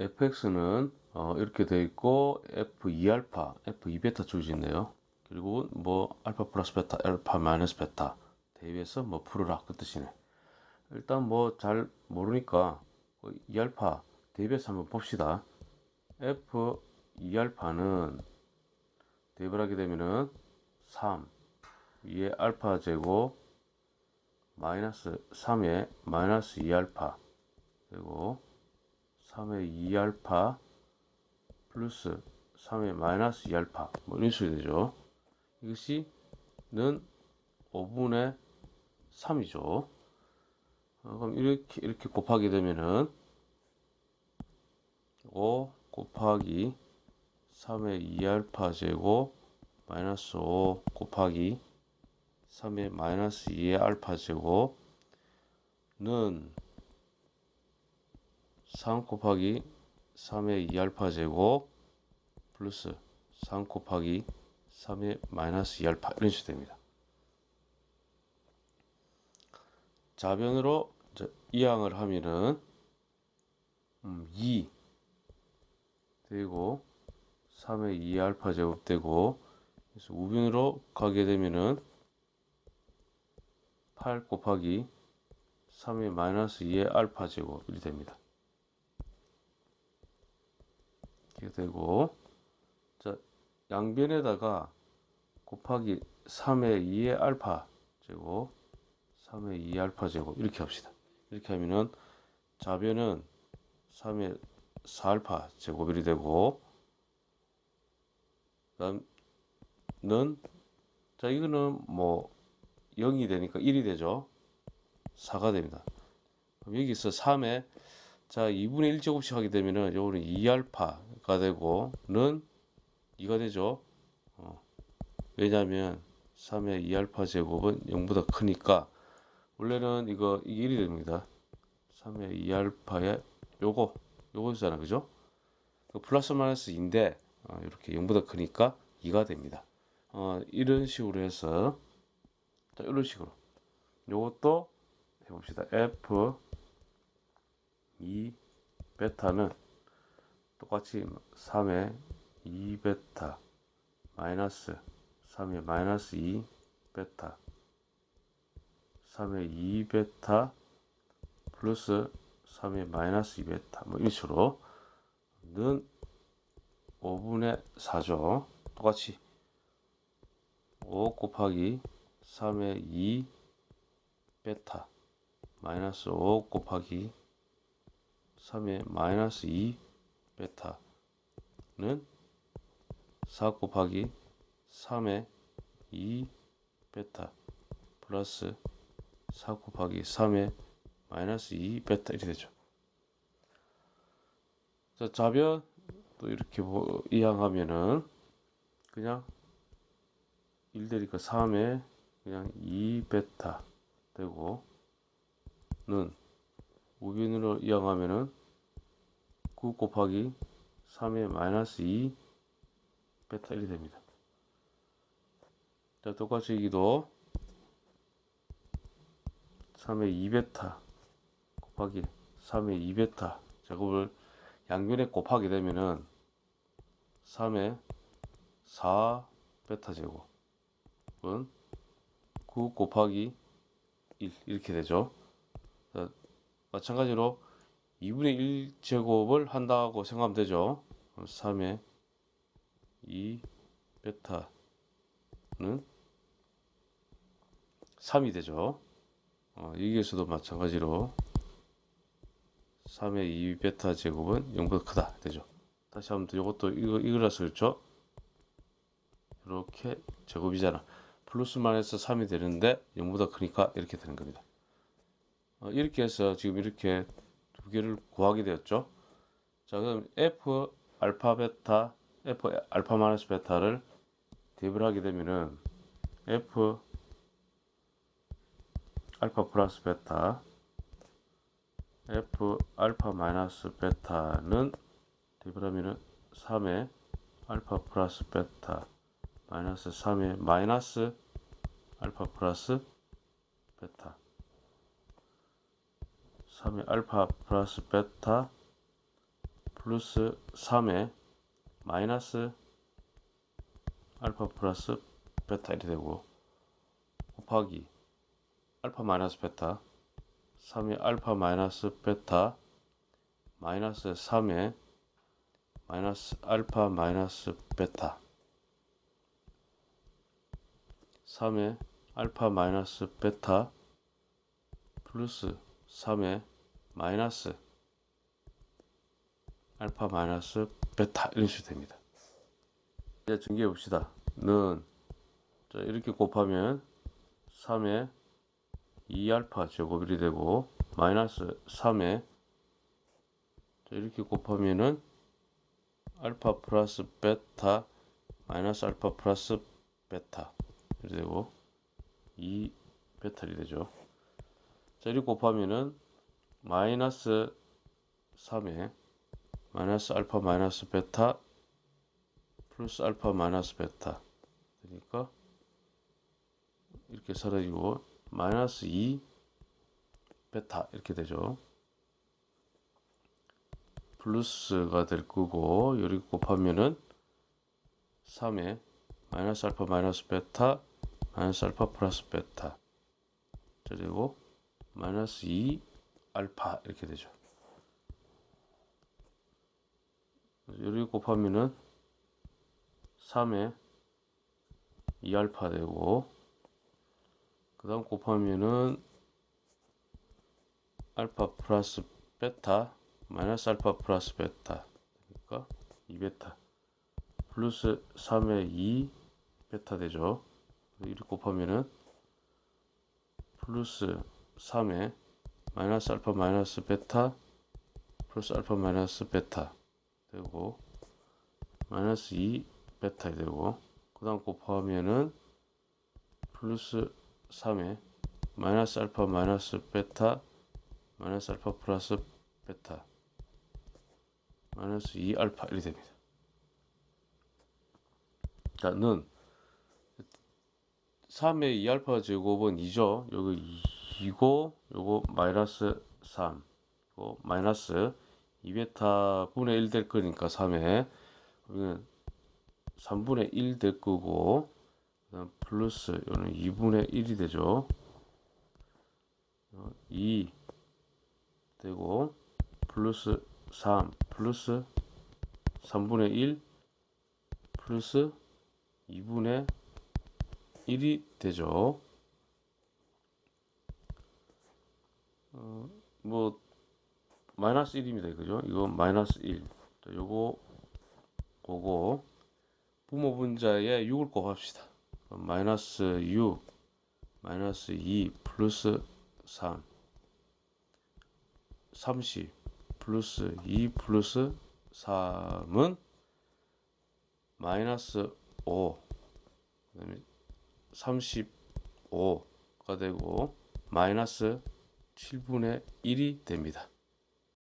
fx는 어, 이렇게 되어 있고 f2알파, f2베타 쪽이 있네요. 그리고 뭐 알파 플러스 베타, 알파 마이너스 베타 대비해서 뭐 풀어라 그 뜻이네. 일단 뭐 잘 모르니까 2알파 대비해서 한번 봅시다. f2알파는 대입을 하게 되면은 3 위에 알파 제곱 마이너스 3에 마이너스 2알파 그리고 3의 2알파 플러스 3의 마이너스 2알파 뭐 이런 식이 되죠. 이것이 는 5분의 3이죠. 어, 그럼 이렇게 이렇게 곱하게 되면은 5 곱하기 3의 2알파 제곱 마이너스 5 곱하기 3의 마이너스 2의 알파 제곱는 3 곱하기 3의 2알파 제곱 플러스 3 곱하기 3의 마이너스 2알파 이런 식이 됩니다. 자변으로 이항을 하면은 음, 2 되고 3의 2알파 제곱 되고 그래서 우변으로 가게 되면은 8 곱하기 3의 마이너스 2의 알파 제곱이 됩니다. 이렇게 되고 자 양변에다가 곱하기 3의 2의 알파 제곱 3의 2 알파 제곱 이렇게 합시다. 이렇게 하면은 좌변은 3의 4알파 제곱이 되고 그다음는 자 이거는 뭐 0이 되니까 1이 되죠. 4가 됩니다. 여기서 3에 자 2분의 1제곱씩 하게 되면은 요거는 2알파 가 되고 는 2가 되죠. 어. 왜냐하면 3의 2알파 제곱은 0보다 크니까 원래는 이거 이게 1이 됩니다. 3의 2알파에 요거 요거잖아 그죠? 플러스 마이너스 2인데 어, 이렇게 0보다 크니까 2가 됩니다. 어, 이런 식으로 해서 자, 이런 식으로 요것도 해봅시다. F 2 베타는 똑같이 3의 2 베타 마이너스 3의 마이너스 2 베타 3의 2 베타 플러스 3의 마이너스 2 베타 뭐 이런 식으로 는 5분의 4죠. 똑같이 5 곱하기 3의 2 베타 마이너스 5 곱하기 3의 마이너스 2 베타는 4 곱하기 3의 2 베타 플러스 4 곱하기 3의 마이너스 2 베타 이렇게 되죠. 자, 좌변 또 이렇게 뭐 이항하면은 그냥 1 되니까 3에 그냥 2 베타 되고 는 우변으로 이항하면은 9 곱하기 3의 마이너스 2 베타 1이 됩니다. 자 똑같이 여기도 3의 2베타 곱하기 3의 2베타 제곱을 양변에 곱하게 되면은 3의 4 베타 제곱은 9 곱하기 1 이렇게 되죠. 자, 마찬가지로 2분의 1 제곱을 한다고 생각하면 되죠. 3의 2 베타는 3이 되죠. 어, 여기에서도 마찬가지로 3의 2 베타 제곱은 0보다 크다 되죠. 다시 한번 더 이것도 이거 이거라서 그렇죠. 이렇게 제곱이잖아. 플러스 마이너스 3이 되는데 0보다 크니까 이렇게 되는 겁니다. 어, 이렇게 해서 지금 이렇게 두 개를 구하게 되었죠. 자, 그럼 f 알파 베타 f 알파 마이너스 베타를 대입을 하게 되면은 f 알파 플러스 베타 f 알파 마이너스 베타는 대입을 하면은 3의 알파 플러스 베타 마이너스 3의 마이너스 알파 플러스 베타 3의 알파 플러스 베타 플러스 3에 마이너스 알파 플러스 베타 이렇게 되고 곱하기 알파 마이너스 베타 3의 알파 마이너스 베타 마이너스 3의 마이너스 알파 마이너스 베타 3의 알파 마이너스 베타 플러스 3의 마이너스 알파 마이너스 베타 이런 식으로 됩니다. 이제 전개해 봅시다. 는 자, 이렇게 곱하면 3의 2알파 제곱이 되고 마이너스 3의 자, 이렇게 곱하면은 알파 플러스 베타 마이너스 알파 플러스 베타 이렇게 되고 2 베타이 되죠. 자, 이렇게 곱하면은 마이너스 3에 마이너스 알파 마이너스 베타 플러스 알파 마이너스 베타 그러니까 이렇게 사라지고 마이너스 2 베타 이렇게 되죠. 플러스가 될 거고 여기 곱하면은 3에 마이너스 알파 마이너스 베타 마이너스 알파 플러스 베타 그리고 마이너스 2 알파 이렇게 되죠. 여기 곱하면은 3에 2알파 되고 그 다음 곱하면은 알파 플러스 베타 마이너스 알파 플러스 베타 그러니까 2베타 플러스 3에 2 베타 되죠. 이렇게 곱하면은 플러스 3에 마이너스 알파 마이너스 베타 플러스 알파 마이너스 베타 되고 마이너스 2 베타 되고 그 다음 곱하면은 플러스 3에 마이너스 알파 마이너스 베타 마이너스 알파 플러스 베타 마이너스 2 알파 이렇게 됩니다. 자, 는 3의 2 알파 제곱은 2죠. 여기 2고 요거 마이너스 3요 마이너스 2베타 분의 1 될 거니까 3에 그러면 3분의 1 될 거고 그다음 플러스 요는 2분의 1이 되죠. 2 되고 플러스 3 플러스 3분의 1 플러스 2분의 1이 되죠. 어, 뭐 마이너스 1입니다. 그죠? 이거 마이너스 1. 자, 요거 그거 부모 분자에 6을 곱합시다. 마이너스 6 마이너스 2 플러스 3 30 플러스 2 플러스 3은 마이너스 5 그다음에 35가 되고 마이너스 7분의 1이 됩니다.